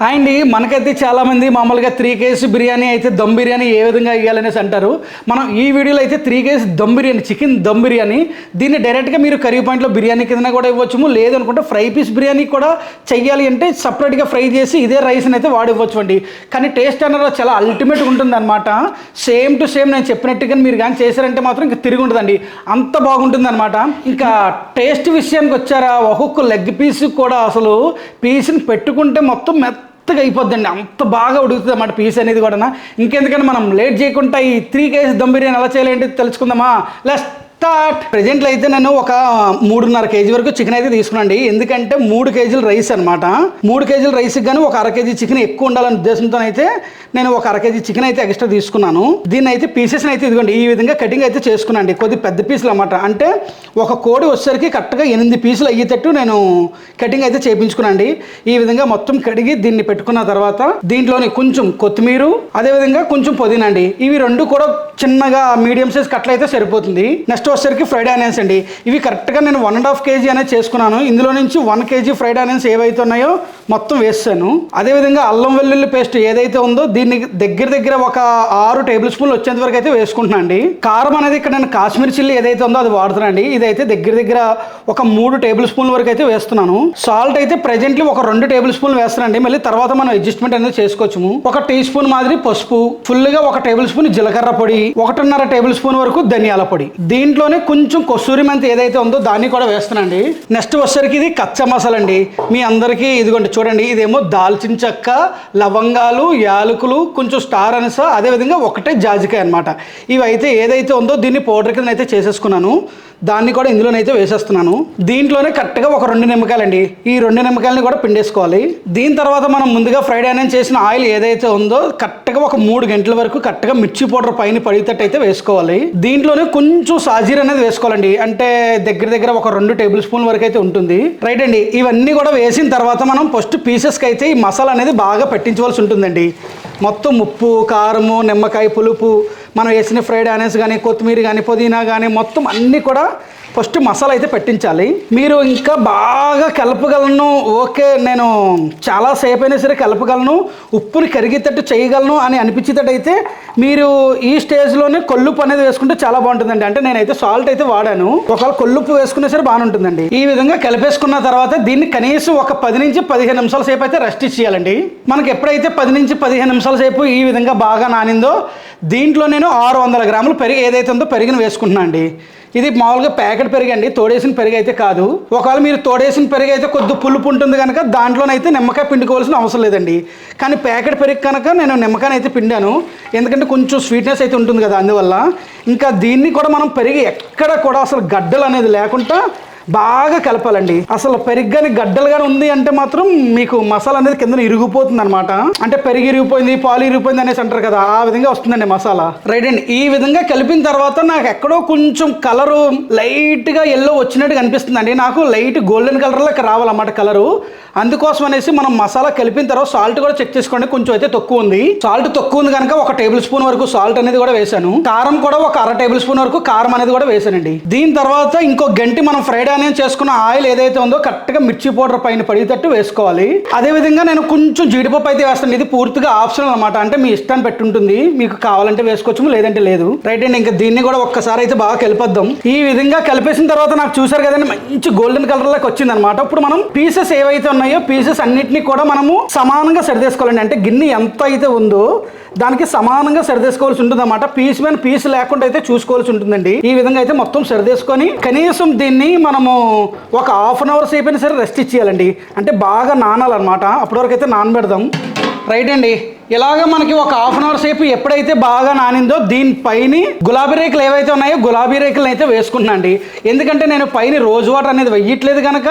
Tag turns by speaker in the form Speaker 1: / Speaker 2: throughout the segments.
Speaker 1: Hi అండి. మనకైతే చాలామంది మామూలుగా త్రీ కేజీ బిర్యానీ అయితే దమ్ బిర్యానీ ఏ విధంగా వేయాలనేసి అంటారు. మనం ఈ వీడియోలో అయితే three KG dum biryani chicken dum biryani దీన్ని డైరెక్ట్గా మీరు కర్రీ పాయింట్లో బిర్యానీ కింద కూడా ఇవ్వచ్చు లేదనుకుంటే ఫ్రై పీస్ బిర్యానీ కూడా చెయ్యాలి అంటే సపరేట్గా ఫ్రై చేసి ఇదే రైస్ని అయితే వాడివ్వచ్చు అండి. కానీ టేస్ట్ అనేది చాలా అల్టిమేట్గా ఉంటుంది అనమాట సేమ్ టు సేమ్ నేను చెప్పినట్టుగా మీరు కానీ చేశారంటే మాత్రం ఇంకా తిరిగి ఉంటుందండి అంత బాగుంటుంది అనమాట ఇంకా టేస్ట్ విషయానికి వచ్చారా? ఒక్కొక్క లెగ్ పీస్ కూడా అసలు పీస్ని పెట్టుకుంటే మొత్తం మెత్తగా అయిపోద్దండి. అంత బాగా ఉడుకుతుంది అన్నమాట పీస్ అనేది కూడా ఇంకెందుకంటే మనం లేట్ చేయకుండా ఈ త్రీ కేజీ దమ్ బిర్యానీ ఎలా చేయాలంటే తెలుసుకుందామా? లెస్ట్ స్టార్ట్ ప్రజెంట్లో అయితే నేను ఒక మూడున్నర కేజీ వరకు చికెన్ అయితే తీసుకున్నాండి ఎందుకంటే మూడు కేజీలు రైస్ అనమాట మూడు కేజీల రైస్కి కానీ ఒక అర కేజీ చికెన్ ఎక్కువ ఉండాలనే ఉద్దేశంతో అయితే నేను ఒక అర కేజీ చికెన్ అయితే ఎక్స్ట్రా తీసుకున్నాను. దీన్ని అయితే పీసెస్ అయితే ఇదిగోండి ఈ విధంగా కటింగ్ అయితే చేసుకున్నాండి కొద్ది పెద్ద పీసులు అనమాట అంటే ఒక కోడి వచ్చేసరికి కరెక్ట్గా ఎనిమిది పీసులు అయ్యేటట్టు నేను కటింగ్ అయితే చేయించుకున్నాండి ఈ విధంగా మొత్తం కడిగి దీన్ని పెట్టుకున్న తర్వాత దీంట్లోని కొంచెం కొత్తిమీర అదేవిధంగా కొంచెం పుదీనా అండి. ఇవి రెండు కూడా చిన్నగా మీడియం సైజ్ కట్లయితే సరిపోతుంది. నెక్స్ట్ వచ్చేసరికి ఫ్రైడ్ ఆనియన్స్ అండి. ఇవి కరెక్ట్గా నేను వన్ అండ్ హాఫ్ కేజీ అనేది చేసుకున్నాను. ఇందులో నుంచి వన్ కేజీ ఫ్రైడ్ ఆనియన్స్ ఏవైతే ఉన్నాయో మొత్తం వేస్తాను అదేవిధంగా అల్లం వెల్లుల్లి పేస్ట్ ఏదైతే ఉందో దీన్ని దగ్గర దగ్గర ఒక ఆరు టేబుల్ స్పూన్లు వచ్చేంత వరకు అయితే వేసుకుంటున్నాను అండి. కారం అనేది ఇక్కడ నేను కాశ్మీర్ చిల్లీ ఏదైతే ఉందో అది వాడుతున్నానండి ఇదైతే దగ్గర దగ్గర ఒక మూడు టేబుల్ స్పూన్ల వరకు అయితే వేస్తున్నాను. సాల్ట్ అయితే ప్రజెంట్లీ ఒక రెండు టేబుల్ స్పూన్లు వేస్తానండి మళ్ళీ తర్వాత మనం అడ్జస్ట్మెంట్ అనేది చేసుకోవచ్చు ఒక టీ స్పూన్ మాదిరి పసుపు ఫుల్గా ఒక టేబుల్ స్పూన్ జీలకర్ర పొడి ఒకటిన్నర టేబుల్ స్పూన్ వరకు ధనియాల పొడి. దీంట్లోనే కొంచెం కొస్తూరి మెంతి ఏదైతే ఉందో దాన్ని కూడా వేస్తానండి నెక్స్ట్ వచ్చేసరికి ఇది కచ్చా మసాలా అండి మీ అందరికీ ఇదిగోండి చూడండి ఇదేమో దాల్చిన చెక్క లవంగాలు యాలకులు కొంచెం స్టార్ అనస అదేవిధంగా ఒకటే జాజికాయ అనమాట ఇవైతే ఏదైతే ఉందో దీన్ని పౌడర్ కింద అయితే చేసేసుకున్నాను. దాన్ని కూడా ఇందులోనైతే వేసేస్తున్నాను. దీంట్లోనే కరెక్ట్గా ఒక రెండు నిమ్మకాయలండి. ఈ రెండు నిమ్మకాయలని కూడా పిండేసుకోవాలి. దీని తర్వాత మనం ముందుగా ఫ్రైడే అనేది చేసిన ఆయిల్ ఏదైతే ఉందో కరెక్ట్గా ఒక మూడు గంటల వరకు కరెక్ట్గా మిర్చి పౌడర్ పైన పడితేట్టు అయితే వేసుకోవాలి. దీంట్లోనే కొంచెం సాజీర్ అనేది వేసుకోవాలండి. అంటే దగ్గర దగ్గర ఒక రెండు టేబుల్ స్పూన్ వరకు అయితే ఉంటుంది. రైట్ అండి. ఇవన్నీ కూడా వేసిన తర్వాత మనం ఫస్ట్ పీసెస్కి అయితే ఈ మసాలా అనేది బాగా పెట్టించవలసి ఉంటుందండి. మొత్తం ఉప్పు కారము నిమ్మకాయ పులుపు మనం వేసిన ఫ్రైడ్ ఆనియన్స్ కానీ కొత్తిమీర కానీ పుదీనా కానీ మొత్తం అన్నీ కూడా ఫస్ట్ మసాలా అయితే పెట్టించాలి. మీరు ఇంకా బాగా కలపగలను. ఓకే నేను చాలా సేపు అయినా సరే కలపగలను. ఉప్పుని కరిగేటట్టు చేయగలను అని అనిపించేటట్టు అయితే మీరు ఈ స్టేజ్లోనే కొల్లుపు అనేది వేసుకుంటే చాలా బాగుంటుందండి. అంటే నేనైతే సాల్ట్ అయితే వాడాను. ఒకవేళ కొల్లుప్పు వేసుకునే సరే బాగానే ఉంటుందండి. ఈ విధంగా కలిపేసుకున్న తర్వాత దీన్ని కనీసం ఒక పది నుంచి పదిహేను నిమిషాల సేపు అయితే రెస్ట్ ఇచ్చేయాలండి. మనకి ఎప్పుడైతే పది నుంచి పదిహేను నిమిషాల సేపు ఈ విధంగా బాగా నానిందో దీంట్లో నేను ఆరు వందల గ్రాములు పెరిగి ఏదైతే ఉందో పెరిగిన వేసుకుంటున్నాను అండి ఇది మామూలుగా ప్యాకెట్ పెరుగు అండి తోడేసిన పెరుగు అయితే కాదు. ఒకవేళ మీరు తోడేసిన పెరుగు అయితే కొద్ది పులుపు ఉంటుంది కనుక దాంట్లోనైతే నిమ్మకాయ పిండుకోవాల్సిన అవసరం లేదండి. కానీ ప్యాకెట్ పెరుగు కనుక నేను నిమ్మకాయనైతే అయితే పిండాను. ఎందుకంటే కొంచెం స్వీట్నెస్ అయితే ఉంటుంది కదా అందువల్ల. ఇంకా దీన్ని కూడా మనం పెరిగి ఎక్కడ కూడా అసలు గడ్డలు అనేది లేకుండా బాగా కలపాలండి. అసలు పెరిగ్గాని గడ్డలుగా ఉంది అంటే మాత్రం మీకు మసాలా అనేది కింద ఇరిగిపోతుంది అనమాట అంటే పెరిగి ఇరిగిపోయింది పాలు ఇరిగిపోయింది అనేసి అంటారు కదా ఆ విధంగా వస్తుందండి మసాలా. రైట్ అండి ఈ విధంగా కలిపిన తర్వాత నాకు ఎక్కడో కొంచెం కలరు లైట్గా ఎల్లో వచ్చినట్టు కనిపిస్తుంది అండి నాకు లైట్ గోల్డెన్ కలర్లోకి రావాలన్నమాట కలరు. అందుకోసం అనేసి మనం మసాలా కలిపిన తర్వాత సాల్ట్ కూడా చెక్ చేసుకోండి కొంచెం అయితే తక్కువ ఉంది. సాల్ట్ తక్కువ ఉంది కనుక ఒక టేబుల్ స్పూన్ వరకు సాల్ట్ అనేది కూడా వేసాను కారం కూడా ఒక అర టేబుల్ స్పూన్ వరకు కారం అనేది కూడా వేసానండి దీని తర్వాత ఇంకో గంటి మనం ఫ్రైడ్ నేను చేసుకున్న ఆయిల్ ఏదైతే ఉందో కరెక్ట్గా మిర్చి పౌడర్ పైన పడేటట్టు వేసుకోవాలి. అదే విధంగా నేను కొంచెం జీడిపప్పు అయితే వేస్తాను. ఇది పూర్తిగా ఆప్షనల్ అనమాట అంటే మీ ఇష్టాన్ని పెట్టుంటుంది. మీకు కావాలంటే వేసుకోవచ్చు లేదంటే లేదు. రైట్ అండి ఇంకా దీన్ని కూడా ఒక్కసారి అయితే బాగా కలిపేద్దాం. ఈ విధంగా కలిపేసిన తర్వాత నాకు చూసారు కదండి మంచి గోల్డెన్ కలర్ లాగా వచ్చింది అనమాట ఇప్పుడు మనం పీసెస్ ఏవైతే ఉన్నాయో పీసెస్ అన్నిటిని కూడా మనము సమానంగా సరిదేసుకోవాలండి. అంటే గిన్నె ఎంత అయితే ఉందో దానికి సమానంగా సరిదేసుకోవాల్సి ఉంటుంది అనమాట పీస్ మీద పీస్ లేకుండా అయితే చూసుకోవాల్సి ఉంటుందండి. ఈ విధంగా అయితే మొత్తం సరిదేసుకొని కనీసం దీన్ని మనము ఒక హాఫ్ అన్ అవర్ సేపు అయినా సరే రెస్ట్ ఇచ్చేయాలండి. అంటే బాగా నానాలన్నమాట. అప్పటి వరకు అయితే నానబెడదాం. రైట్ అండి? ఇలాగ మనకి ఒక హాఫ్ అన్ అవర్ సేపు ఎప్పుడైతే బాగా నానిందో దీనిపైన గులాబీ రేకులు ఏవైతే ఉన్నాయో గులాబీ రేకులను అయితే వేసుకుంటున్నాను అండి. ఎందుకంటే నేను పైన రోజు వాటర్ అనేది వెయ్యట్లేదు కనుక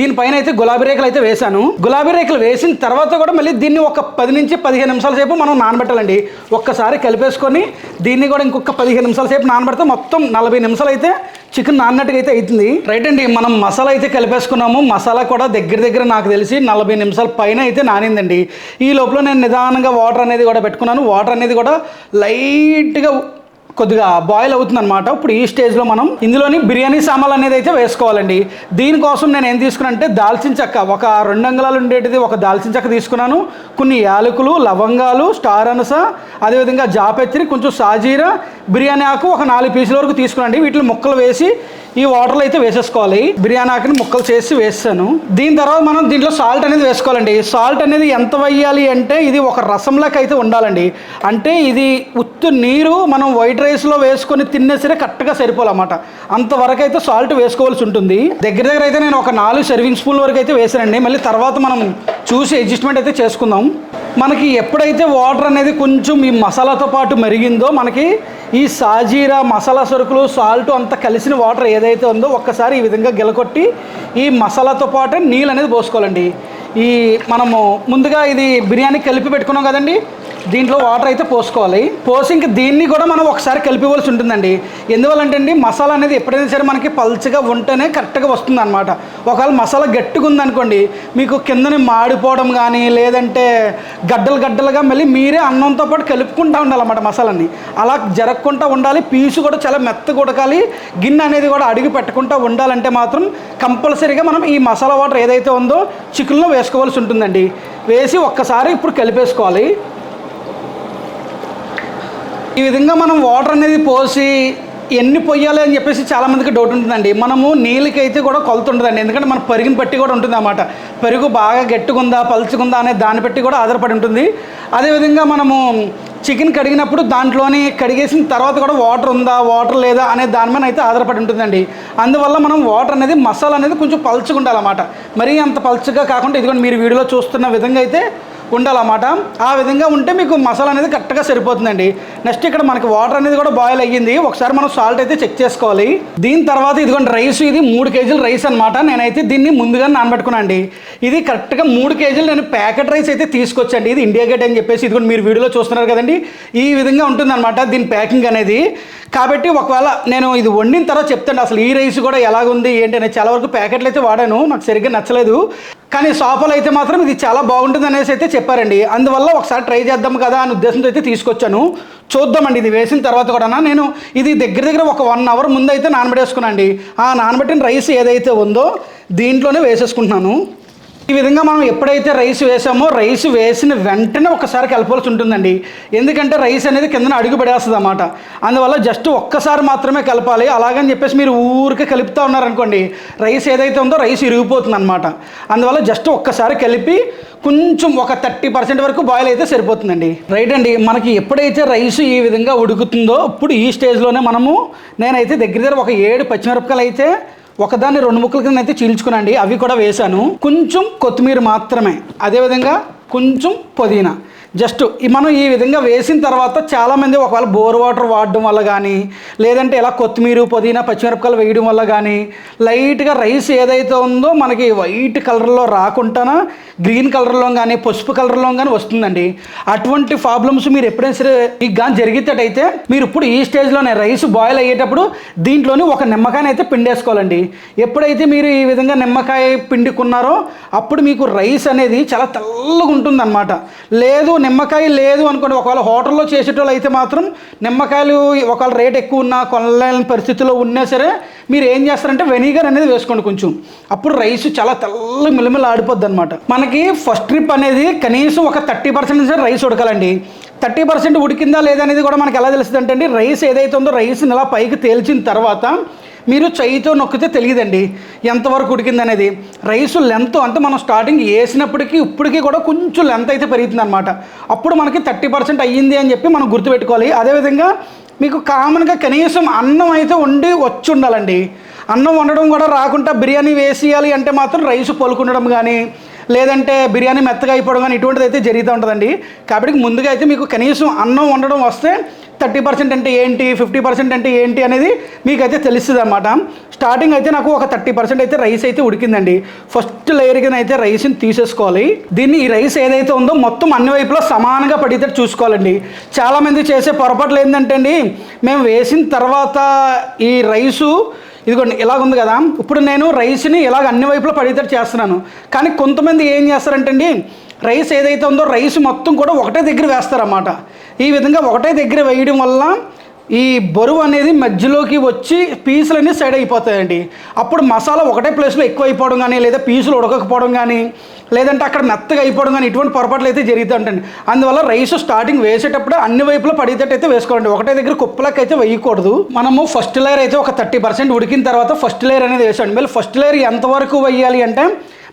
Speaker 1: దీనిపైన అయితే గులాబీ రేకులు అయితే వేశాను. గులాబీ రేకులు వేసిన తర్వాత కూడా మళ్ళీ దీన్ని ఒక పది నుంచి పదిహేను నిమిషాల సేపు మనం నానబెట్టాలండి. ఒక్కసారి కలిపేసుకొని దీన్ని కూడా ఇంకొక పదిహేను నిమిషాల సేపు నానబెడితే మొత్తం నలభై నిమిషాలు అయితే చికెన్ నాన్నట్టుగా అయితే అవుతుంది రైట్ అండి మనం మసాలా అయితే కలిపేసుకున్నాము. మసాలా కూడా దగ్గర దగ్గర నాకు తెలిసి నలభై నిమిషాల పైన అయితే నానిందండి. ఈ లోపల నేను నిదానంగా వాటర్ అనేది కూడా పెట్టుకున్నాను. వాటర్ అనేది కూడా లైట్గా కొద్దిగా బాయిల్ అవుతుంది అనమాట ఇప్పుడు ఈ స్టేజ్లో మనం ఇందులోని బిర్యానీ సామాన్లు అనేది అయితే వేసుకోవాలండి. దీనికోసం నేను ఏం తీసుకున్నాను అంటే దాల్చిన చెక్క. ఒక రెండు అంగుళాలు ఉండేటిది ఒక దాల్చిన చెక్క తీసుకున్నాను. కొన్ని యాలకులు లవంగాలు స్టార్ అనస అదేవిధంగా జాపెత్తిరి కొంచెం సాజీరా బిర్యానీ ఆకు ఒక నాలుగు పీసుల వరకు తీసుకున్నాండి వీటిని ముక్కలు వేసి ఈ వాటర్లో అయితే వేసేసుకోవాలి. బిర్యానీ ఆకుని ముక్కలు చేసి వేస్తాను దీని తర్వాత మనం దీంట్లో సాల్ట్ అనేది వేసుకోవాలండి. సాల్ట్ అనేది ఎంత వేయాలి అంటే ఇది ఒక రసంలాగా అయితే ఉండాలండి. అంటే ఇది ఉత్తు నీరు మనం వైట్ రైస్లో వేసుకొని తినే సరే కరెక్ట్గా సరిపోవాలన్నమాట అంతవరకు అయితే సాల్ట్ వేసుకోవాల్సి ఉంటుంది. దగ్గర దగ్గర అయితే నేను ఒక నాలుగు సర్వింగ్ స్పూన్ వరకు అయితే వేసానండి. మళ్ళీ తర్వాత మనం చూసి అడ్జస్ట్మెంట్ అయితే చేసుకుందాం. మనకి ఎప్పుడైతే వాటర్ అనేది కొంచెం ఈ మసాలాతో పాటు మరిగిందో మనకి ఈ సాజీరా మసాలా సరుకులు సాల్ట్ అంత కలిసిన వాటర్ ఏదైతే ఉందో ఒక్కసారి ఈ విధంగా గెలకొట్టి ఈ మసాలాతో పాటు నీళ్ళు అనేది పోసుకోవాలండి. ఈ మనము ముందుగా ఇది బిర్యానీ కలిపి పెట్టుకున్నాం కదండి. దీంట్లో వాటర్ అయితే పోసుకోవాలి. పోసి ఇంకా దీన్ని కూడా మనం ఒకసారి కలిపివలసి ఉంటుందండి. ఎందువల్లంటే అండి మసాలా అనేది ఎప్పుడైనా సరే మనకి పల్చగా ఉంటేనే కరెక్ట్గా వస్తుంది అనమాట ఒకవేళ మసాలా గట్టిగా ఉందనుకోండి మీకు కిందని మాడిపోవడం కానీ లేదంటే గడ్డలు గడ్డలుగా మళ్ళీ మీరే అన్నంతో పాటు కలుపుకుంటూ ఉండాలన్నమాట మసాలాని. అలా జరగకుండా ఉండాలి. పీసు కూడా చాలా మెత్తగా ఉడకాలి. గిన్నె అనేది కూడా అడిగి పెట్టకుండా ఉండాలంటే మాత్రం కంపల్సరీగా మనం ఈ మసాలా వాటర్ ఏదైతే ఉందో చికెన్లో వేసుకోవాల్సి ఉంటుందండి. వేసి ఒక్కసారి ఇప్పుడు కలిపేసుకోవాలి. ఈ విధంగా మనం వాటర్ అనేది పోసి ఎన్ని పొయ్యాలి అని చెప్పేసి చాలామందికి డౌట్ ఉంటుందండి. మనము నీళ్ళకి అయితే కూడా కొలత ఉంటుందండి ఎందుకంటే మన పెరిగిన బట్టి కూడా ఉంటుంది అన్నమాట. పెరుగు బాగా గట్టుకుందా పలుచుకుందా అనే దాన్ని బట్టి కూడా ఆధారపడి ఉంటుంది. అదేవిధంగా మనము చికెన్ కడిగినప్పుడు దాంట్లోని కడిగేసిన తర్వాత కూడా వాటర్ ఉందా వాటర్ లేదా అనే దాని మీద అయితే ఆధారపడి ఉంటుందండి. అందువల్ల మనం వాటర్ అనేది మసాలా అనేది కొంచెం పలుచుకుండాలన్నమాట మరీ అంత పలుచగా కాకుండా ఇదిగోండి మీరు వీడియోలో చూస్తున్న విధంగా అయితే ఉండాలన్నమాట ఆ విధంగా ఉంటే మీకు మసాలా అనేది కరెక్ట్గా సరిపోతుందండి. నెక్స్ట్ ఇక్కడ మనకి వాటర్ అనేది కూడా బాయిల్ అయ్యింది. ఒకసారి మనం సాల్ట్ అయితే చెక్ చేసుకోవాలి. దీని తర్వాత ఇదిగోండి రైస్ ఇది మూడు కేజీలు రైస్ అనమాట నేనైతే దీన్ని ముందుగా నానబెట్టుకున్నాండి ఇది కరెక్ట్గా మూడు కేజీలు నేను ప్యాకెట్ రైస్ అయితే తీసుకొచ్చండి. ఇది ఇండియా గేట్ అని చెప్పేసి ఇదిగోండి మీరు వీడియోలో చూస్తున్నారు కదండి. ఈ విధంగా ఉంటుందన్నమాట దీని ప్యాకింగ్ అనేది. కాబట్టి ఒకవేళ నేను ఇది వండిన తర్వాత చెప్తాను. అసలు ఈ రైస్ కూడా ఎలాగుంది ఏంటి అనేది చాలా వరకు ప్యాకెట్లు అయితే వాడాను. నాకు సరిగ్గా నచ్చలేదు. కానీ సోఫాలు అయితే మాత్రం ఇది చాలా బాగుంటుంది అనేసి అయితే చెప్పారండి. అందువల్ల ఒకసారి ట్రై చేద్దాం కదా అనే ఉద్దేశంతో అయితే తీసుకొచ్చాను. చూద్దామండి ఇది వేసిన తర్వాత కూడా నేను ఇది దగ్గర దగ్గర ఒక వన్ అవర్ ముందు అయితే నానబెట్టేసుకున్నాండి ఆ నానబెట్టిన రైస్ ఏదైతే ఉందో దీంట్లోనే వేసేసుకుంటున్నాను. ఈ విధంగా మనం ఎప్పుడైతే రైస్ వేసామో రైస్ వేసిన వెంటనే ఒకసారి కలపాల్సి ఉంటుందండి. ఎందుకంటే రైస్ అనేది కిందన అడుగు పడేస్తుంది అన్నమాట అందువల్ల జస్ట్ ఒక్కసారి మాత్రమే కలపాలి. అలాగని చెప్పేసి మీరు ఊరికే కలుపుతూ ఉన్నారనుకోండి రైస్ ఏదైతే ఉందో రైస్ ఇరిగిపోతుంది అనమాట అందువల్ల జస్ట్ ఒక్కసారి కలిపి కొంచెం ఒక థర్టీ పర్సెంట్ వరకు బాయిల్ అయితే సరిపోతుందండి. రైట్ అండి మనకి ఎప్పుడైతే రైస్ ఈ విధంగా ఉడుకుతుందో ఇప్పుడు ఈ స్టేజ్లోనే మనము నేనైతే దగ్గర దగ్గర ఒక ఏడు పచ్చిమిరపకాయలు అయితే ఒకదాన్ని రెండు ముక్కల కింద అయితే చీల్చుకునండి అవి కూడా వేశాను. కొంచెం కొత్తిమీర మాత్రమే. అదేవిధంగా కొంచెం పుదీనా. జస్ట్ మనం ఈ విధంగా వేసిన తర్వాత చాలామంది ఒకవేళ బోర్ వాటర్ వాడడం వల్ల కానీ లేదంటే ఇలా కొత్తిమీర పుదీనా పచ్చిమిరపకాయలు వేయడం వల్ల కానీ లైట్గా రైస్ ఏదైతే ఉందో మనకి వైట్ కలర్లో రాకుండానా గ్రీన్ కలర్లో కానీ పసుపు కలర్లో కానీ వస్తుందండి. అటువంటి ప్రాబ్లమ్స్ మీరు ఎప్పుడైనా సరే మీకు కానీ జరిగేటట్టయితే మీరు ఇప్పుడు ఈ స్టేజ్లోనే రైస్ బాయిల్ అయ్యేటప్పుడు దీంట్లోని ఒక నిమ్మకాయని అయితే పిండేసుకోవాలండి. ఎప్పుడైతే మీరు ఈ విధంగా నిమ్మకాయ పిండుకున్నారో అప్పుడు మీకు రైస్ అనేది చాలా తెల్లగా ఉంటుందన్నమాట. లేదు నిమ్మకాయ లేదు అనుకోండి ఒకవేళ హోటల్లో చేసేటోళ్ళు అయితే మాత్రం నిమ్మకాయలు ఒకవేళ రేట్ ఎక్కువ ఉన్నా కొనలేని పరిస్థితిలో ఉన్నా సరే మీరు ఏం చేస్తారంటే వెనిగర్ అనేది వేసుకోండి కొంచెం. అప్పుడు రైస్ చాలా తెల్ల మిలమిల ఆడిపోద్ది అనమాట మనకి ఫస్ట్ ట్రిప్ అనేది కనీసం ఒక థర్టీ పర్సెంట్ రైస్ ఉడకాలండి. థర్టీ పర్సెంట్ ఉడికిందా లేదా అనేది కూడా మనకి ఎలా తెలుస్తుంది అంటే అండి రైస్ ఏదైతే ఉందో రైస్ని ఇలా పైకి తేల్చిన తర్వాత మీరు చెయ్యితో నొక్కితే తెలియదండి. ఎంతవరకు ఉడికింది అనేది రైస్ లెంత్ అంటే మనం స్టార్టింగ్ వేసినప్పటికీ ఇప్పటికీ కూడా కొంచెం లెంత్ అయితే పెరుగుతుంది అనమాట అప్పుడు మనకి థర్టీ పర్సెంట్ అయ్యింది అని చెప్పి మనం గుర్తుపెట్టుకోవాలి. అదేవిధంగా మీకు కామన్గా కనీసం అన్నం అయితే వండి వచ్చి ఉండాలండి. అన్నం వండడం కూడా రాకుండా బిర్యానీ వేసేయాలి అంటే మాత్రం రైస్ పలుకుండడం కానీ లేదంటే బిర్యానీ మెత్తగా అయిపోవడం కానీ ఇటువంటిది అయితే జరుగుతూ ఉంటుందండి. కాబట్టి ముందుగా అయితే మీకు కనీసం అన్నం వండడం వస్తే థర్టీ పర్సెంట్ అంటే ఏంటి ఫిఫ్టీ పర్సెంట్ అంటే ఏంటి అనేది మీకైతే తెలుస్తుంది అనమాట స్టార్టింగ్ అయితే నాకు ఒక థర్టీ పర్సెంట్ అయితే రైస్ అయితే ఉడికిందండి. ఫస్ట్ లేయర్ కింద అయితే రైస్ని తీసేసుకోవాలి. దీన్ని ఈ రైస్ ఏదైతే ఉందో మొత్తం అన్ని వైపులా సమానంగా పడితే చూసుకోవాలండి. చాలామంది చేసే పొరపాట్లు ఏంటంటే అండి మేము వేసిన తర్వాత ఈ రైసు ఇదిగోండి ఇలాగుంది కదా. ఇప్పుడు నేను రైస్ని ఇలాగ అన్ని వైపులా పడేటట్టు చేస్తున్నాను. కానీ కొంతమంది ఏం చేస్తారంటే అండి రైస్ ఏదైతే ఉందో రైస్ మొత్తం కూడా ఒకటే దగ్గర వేస్తారన్నమాట. ఈ విధంగా ఒకటే దగ్గర వేయడం వల్ల ఈ బరువు అనేది మధ్యలోకి వచ్చి పీసులు అనేది సైడ్ అయిపోతాయండి. అప్పుడు మసాలా ఒకటే ప్లేస్లో ఎక్కువ అయిపోవడం కానీ లేదా పీసులు ఉడకకపోవడం కానీ లేదంటే అక్కడ మెత్తగా అయిపోవడం కానీ ఇటువంటి పొరపాట్లు అయితే జరుగుతుంటండి అందువల్ల రైస్ స్టార్టింగ్ వేసేటప్పుడు అన్ని వైపులా పడేటట్టు అయితే వేసుకోండి ఒకటే దగ్గర కుప్పలకి అయితే వేయకూడదు. మనము ఫస్ట్ లేయర్ అయితే ఒక థర్టీ పర్సెంట్ ఉడికిన తర్వాత ఫస్ట్ లేయర్ అనేది వేసండి మళ్ళీ ఫస్ట్ లేయర్ ఎంతవరకు వేయాలి అంటే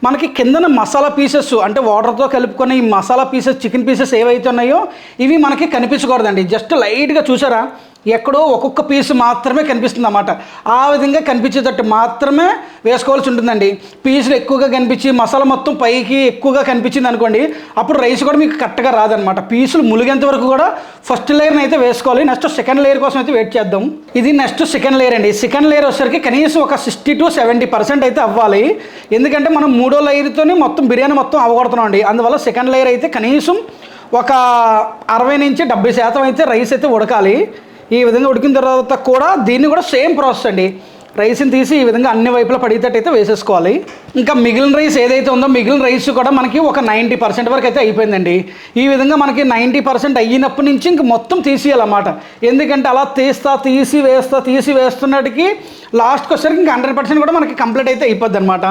Speaker 1: మనకి కిందన మసాలా పీసెస్ అంటే వాటర్తో కలుపుకునే ఈ మసాలా పీసెస్ చికెన్ పీసెస్ ఏవైతే ఉన్నాయో ఇవి మనకి కనిపించకూడదండి. జస్ట్ లైట్గా చూసారా? ఎక్కడో ఒక్కొక్క పీస్ మాత్రమే కనిపిస్తుంది అన్నమాట ఆ విధంగా కనిపించేటట్టు మాత్రమే వేసుకోవాల్సి ఉంటుందండి. పీసులు ఎక్కువగా కనిపించి మసాలా మొత్తం పైకి ఎక్కువగా కనిపించింది అనుకోండి అప్పుడు రైస్ కూడా మీకు కరెక్ట్గా రాదనమాట పీసులు ములిగేంత వరకు కూడా ఫస్ట్ లేయర్ని అయితే వేసుకోవాలి. నెక్స్ట్ సెకండ్ లేయర్ కోసం అయితే వెయిట్ చేద్దాం. ఇది నెక్స్ట్ సెకండ్ లేయర్ అండి. సెకండ్ లేయర్ వచ్చేసరికి కనీసం ఒక సిక్స్టీ టు సెవెంటీ పర్సెంట్ అయితే అవ్వాలి. ఎందుకంటే మనం మూడో లేయర్తోనే మొత్తం బిర్యానీ మొత్తం అవ్వగొడుతున్నాం అండి. అందువల్ల సెకండ్ లేయర్ అయితే కనీసం ఒక అరవై నుంచి డెబ్బై శాతం అయితే రైస్ అయితే ఉడకాలి. ఈ విధంగా ఉడికిన తర్వాత కూడా దీన్ని కూడా సేమ్ ప్రాసెస్ అండి. రైస్ని తీసి ఈ విధంగా అన్ని వైపులా పడేటట్టు అయితే వేసేసుకోవాలి. ఇంకా మిగిలిన రైస్ ఏదైతే ఉందో మిగిలిన రైస్ కూడా మనకి ఒక నైంటీ పర్సెంట్ వరకు అయితే అయిపోయిందండి. ఈ విధంగా మనకి నైంటీ పర్సెంట్ అయినప్పటి నుంచి ఇంక మొత్తం తీసేయాలన్నమాట. ఎందుకంటే అలా తీస్తా తీసి వేస్తా తీసి వేస్తున్నట్టుకి లాస్ట్కి వచ్చేసరికి ఇంకా హండ్రెడ్ పర్సెంట్ కూడా మనకి కంప్లీట్ అయితే అయిపోద్ది అనమాట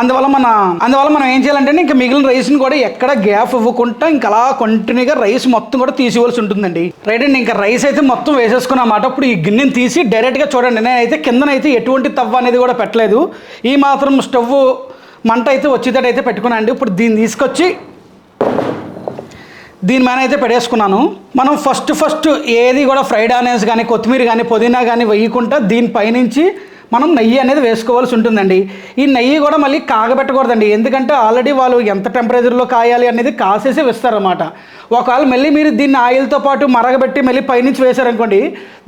Speaker 1: అందువల్ల మన అందువల్ల మనం ఏం చేయాలంటే ఇంకా మిగిలిన రైస్ని కూడా ఎక్కడ గ్యాప్ ఇవ్వకుండా ఇంకా అలా కంటిన్యూగా రైస్ మొత్తం కూడా తీసివలసి ఉంటుందండి. రైట్ అండి ఇంకా రైస్ అయితే మొత్తం వేసేసుకున్నమాట ఇప్పుడు ఈ గిన్నెని తీసి డైరెక్ట్గా చూడండి. నేనైతే కిందనైతే ఎటువంటి తవ్వ అనేది కూడా పెట్టలేదు. ఈ మాత్రం స్టవ్ మంట అయితే వచ్చేటట్టు అయితే పెట్టుకున్నాను ఇప్పుడు దీన్ని తీసుకొచ్చి దీని మీద అయితే పెట్టేసుకున్నాను మనం ఫస్ట్ ఫస్ట్ ఏది కూడా ఫ్రైడ్ ఆనియన్స్ కానీ కొత్తిమీర కానీ పుదీనా కానీ వేయకుండా దీనిపైనుంచి మనం నెయ్యి అనేది వేసుకోవాల్సి ఉంటుందండి. ఈ నెయ్యి కూడా మళ్ళీ కాగబెట్టకూడదండి. ఎందుకంటే ఆల్రెడీ వాళ్ళు ఎంత టెంపరేచర్లో కాయాలి అనేది కాసేసి వేస్తారన్నమాట. ఒకవేళ మళ్ళీ మీరు దీన్ని ఆయిల్తో పాటు మరగబెట్టి మళ్ళీ పైనుంచి వేశారనుకోండి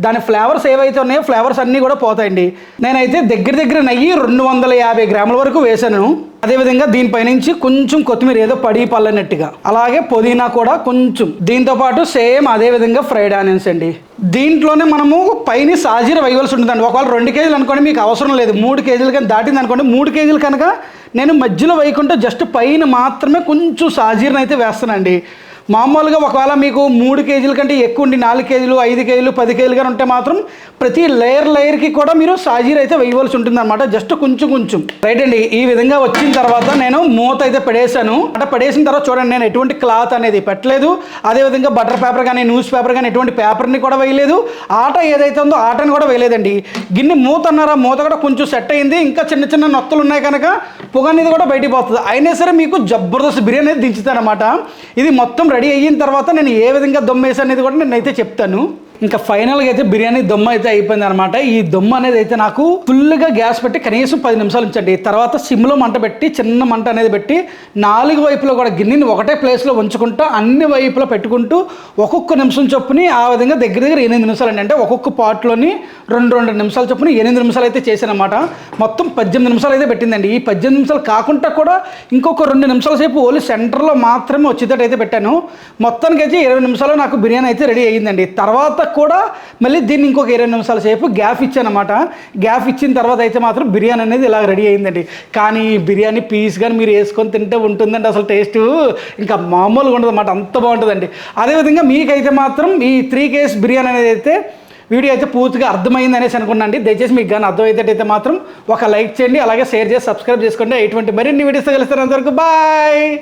Speaker 1: దాని ఫ్లేవర్స్ ఏవైతే ఉన్నాయో ఫ్లేవర్స్ అన్నీ కూడా పోతాయండి. నేనైతే దగ్గర దగ్గర నెయ్యి రెండు వందల యాభై గ్రాముల వరకు వేశాను. అదేవిధంగా దీనిపైనుంచి కొంచెం కొత్తిమీర ఏదో పడి పల్లనట్టుగా. అలాగే పుదీనా కూడా కొంచెం. దీంతో పాటు సేమ్ అదే విధంగా ఫ్రైడ్ ఆనియన్స్ అండి. దీంట్లోనే మనము పైన సాజీర వేయవలసి ఉంటుందండి. ఒకవేళ రెండు కేజీలు అనుకోండి మీకు అవసరం లేదు. మూడు కేజీలు కానీ దాటింది అనుకోండి మూడు కేజీలు కనుక నేను మధ్యలో వేయకుండా జస్ట్ పైన మాత్రమే కొంచెం సాజీరని అయితే వేస్తానండి. మామూలుగా ఒకవేళ మీకు మూడు కేజీల కంటే ఎక్కువ ఉండి నాలుగు కేజీలు ఐదు కేజీలు పది కేజీలు కానీ ఉంటే మాత్రం ప్రతి లేయర్ లేయర్కి కూడా మీరు సాజీర్ అయితే వేయవలసి ఉంటుంది అనమాట జస్ట్ కొంచెం కొంచెం. రైట్ అండి ఈ విధంగా వచ్చిన తర్వాత నేను మూత అయితే పడేసాను అంటే పడేసిన తర్వాత చూడండి నేను ఎటువంటి క్లాత్ అనేది పెట్టలేదు. అదేవిధంగా బటర్ పేపర్ కానీ న్యూస్ పేపర్ కానీ ఎటువంటి పేపర్ని కూడా వేయలేదు. ఆట ఏదైతే ఉందో ఆటని కూడా వేయలేదండి. గిన్నె మూత అన్నారా? మూత కూడా కొంచెం సెట్ అయింది. ఇంకా చిన్న చిన్న నొత్తలు ఉన్నాయి కనుక పొగ అనేది కూడా బయటికి పోతుంది. అయినా సరే మీకు జబర్దస్త్ బిర్యానీ అనేది దించుతానమాట ఇది మొత్తం రెడీ రెడీ అయిన తర్వాత నేను ఏ విధంగా దొమ్మేసి అనేది కూడా నేను అయితే చెప్తాను. ఇంకా ఫైనల్గా అయితే బిర్యానీ దొమ్మ అయితే అయిపోయింది అనమాట ఈ దొమ్మ అనేది అయితే నాకు ఫుల్గా గ్యాస్ పెట్టి కనీసం పది నిమిషాలు ఉంచండి. తర్వాత సిమ్లో మంట పెట్టి చిన్న మంట అనేది పెట్టి నాలుగు వైపులో కూడా గిన్నెని ఒకటే ప్లేస్లో ఉంచుకుంటూ అన్ని వైపులో పెట్టుకుంటూ ఒక్కొక్క నిమిషం చొప్పుని ఆ విధంగా దగ్గర దగ్గర ఎనిమిది నిమిషాలు అండి అంటే ఒక్కొక్క పాట్లోని రెండు రెండు నిమిషాల చొప్పున ఎనిమిది నిమిషాలు అయితే చేశానమాట మొత్తం పద్దెనిమిది నిమిషాలు అయితే పెట్టిందండి. ఈ పద్దెనిమిది నిమిషాలు కాకుండా కూడా ఇంకొక రెండు నిమిషాల సేపు ఓన్లీ సెంటర్లో మాత్రమే వచ్చేటట్టు అయితే పెట్టాను. మొత్తానికి అయితే ఇరవై నిమిషాలు నాకు బిర్యానీ అయితే రెడీ అయ్యిందండి. తర్వాత కూడా మళ్ళీ దీన్ని ఇంకొక ఇరవై నిమిషాల సేపు గ్యాప్ ఇచ్చానమాట. గ్యాప్ ఇచ్చిన తర్వాత అయితే మాత్రం బిర్యానీ అనేది ఇలా రెడీ అయిందండి. కానీ బిర్యానీ పీస్ కానీ మీరు వేసుకొని తింటే ఉంటుందండి అసలు టేస్ట్. ఇంకా మామూలుగా ఉండదు అన్నమాట. అంత బాగుంటుందండి. అదేవిధంగా మీకైతే మాత్రం ఈ త్రీ కేస్ బిర్యానీ అనేది అయితే వీడియో అయితే పూర్తిగా అర్థమైంది అనేసి అనుకున్నాండి దయచేసి మీకు కానీ అర్థమైతే మాత్రం ఒక లైక్ చేయండి. అలాగే షేర్ చేసి సబ్స్క్రైబ్ చేసుకోండి. ఎటువంటి మరిన్ని వీడియోస్ కలుస్తారు అంతవరకు బాయ్!